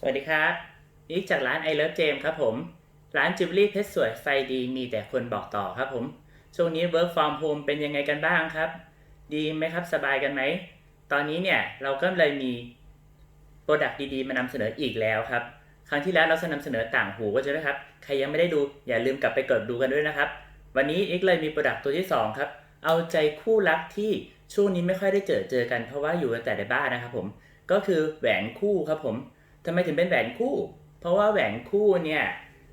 สวัสดีครับอีกจากร้าน I Love James ครับผม ร้านจิวเวลรี่เพชรสวยไฟดีมีแต่คนบอกต่อครับผม ช่วงนี้ Work from Home เป็นยังไงกันบ้างครับ ดีไหมครับสบายกันไหม ตอนนี้เนี่ยเราก็เลยมีโปรดักต์ดีๆ มานำเสนออีกแล้วครับ ครั้งที่แล้วเรานำเสนอต่างหูก็ใช่ไหมครับ ใครยังไม่ได้ดูอย่าลืมกลับไปกดดูกันด้วยนะครับ วันนี้อ็กเลยมีโปรดักต์ตัวที่สองครับ เอาใจคู่รักที่ช่วงนี้ไม่ค่อยได้เจอเจอกันเพราะว่าอยู่กันแต่ในบ้านนะครับผม ก็คือแหวนคู่ครับผม ทำไมถึงเป็นแหวนคู่ เพราะว่าแหวนคู่เนี่ย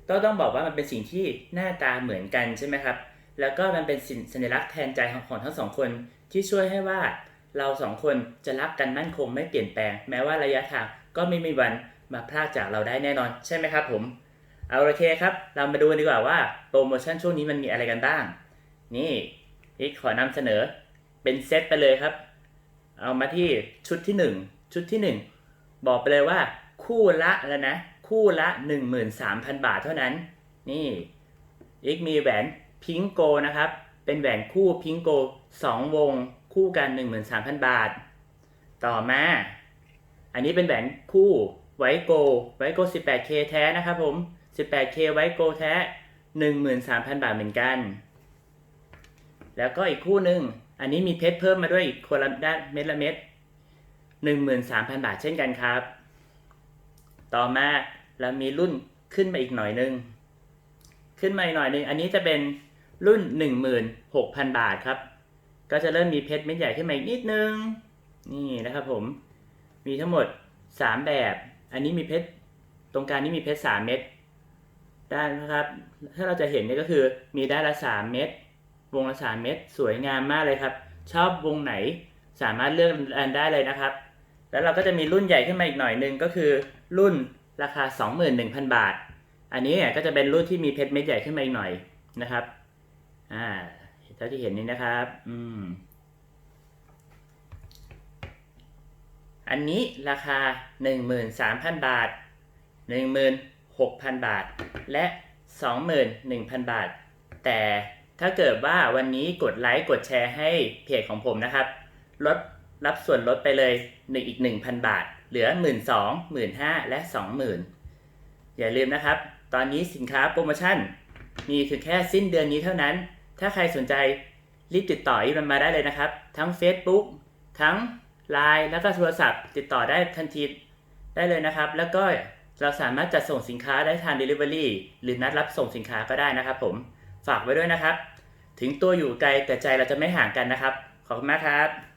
ก็ต้องบอกว่ามันเป็นสิ่งที่หน้าตาเหมือนกันใช่ไหมครับ แล้วก็มันเป็นสินสัญลักษณ์แทนใจของของทั้งสองคนที่ช่วยให้ว่าเราสองคนจะรักกันมั่นคงไม่เปลี่ยนแปลง แม้ว่าระยะทางก็ไม่มีวันมาพรากจากเราได้แน่นอน ใช่ไหมครับผม เอาโอเคครับ เรามาดูดีกว่าว่าโปรโมชั่นช่วงนี้มันมีอะไรกันบ้าง นี่อีกขอนำเสนอเป็นเซตไปเลยครับ เอามาที่ชุดที่หนึ่งชุดที่หนึ่งบอกไปเลยว่า คู่ละแล้วนะ คู่ละ 13,000 บาทเท่านั้น นี่อีกมีแหวนพิงโกนะครับ เป็นแหวนคู่พิงโก2วง คู่กัน 13,000 บาท ต่อมา อันนี้เป็นแหวนคู่ไวโกไวโก 18K แท้นะครับผม 18K ไวโกแท้ 13,000 บาทเหมือนกัน แล้วก็อีกคู่หนึ่งอันนี้มีเพชรเพิ่มมาด้วยอีกคนละด้านเม็ดละเม็ด13,000 บาทเช่นกันครับ ต่อมาเรามีรุ่นขึ้นมาอีกหน่อยนึง ขึ้นมาอีกหน่อยนึง อันนี้จะเป็นรุ่น 16,000 บาทครับ ก็จะเริ่มมีเพชรเม็ดใหญ่ขึ้นมาอีกนิดนึง นี่นะครับผม มีทั้งหมด 3 แบบ อันนี้มีเพชร ตรงกลางนี้มีเพชร 3 เม็ด ด้านนะครับ ถ้าเราจะเห็นเนี่ยก็คือมีด้านละ 3 เม็ด วงละ 3 เม็ด สวยงามมากเลยครับ ชอบวงไหนสามารถเลือกอันได้เลยนะครับ แล้วเราก็จะมีรุ่นใหญ่ขึ้นมาอีกหน่อยหนึงก็คือ รุ่นราคา 21,000 บาท อันนี้เนี่ยก็จะเป็นรุ่นที่มีเพชรเม็ดใหญ่ขึ้นมาอีกหน่อยนะครับอ่าเท่าที่เห็นนี้นะครับอืมอันนี้ราคา 13,000 บาท 16,000 บาท และ 21,000 บาท แต่ถ้าเกิดว่าวันนี้กดไลค์กดแชร์ให้เพจของผมนะครับ ลด รับส่วนลดไปเลยหนึ่งอีก 1,000 บาท เหลือ 1 2 0 0 0 1 5และ 20,000 อย่าลืมนะครับ ตอนนี้สินค้าโปรโมชั่น มีถึงแค่สิ้นเดือนนี้เท่านั้น ถ้าใครสนใจรีบติดต่ออีมันมาได้เลยนะครับ ทั้ง Facebook ทั้ง Line แล้วก็โทรศัพท์ ติดต่อได้ทันทีได้เลยนะครับ แล้วก็เราสามารถจัดส่งสินค้าได้ทาง Delivery หรือนัดรับส่งสินค้าก็ได้นะครับผม ฝากไว้ด้วยนะครับ ถึงตัวอยู่ไกลแต่ใจเราจะไม่ห่างกันนะครับ ขอบคุณมากครับ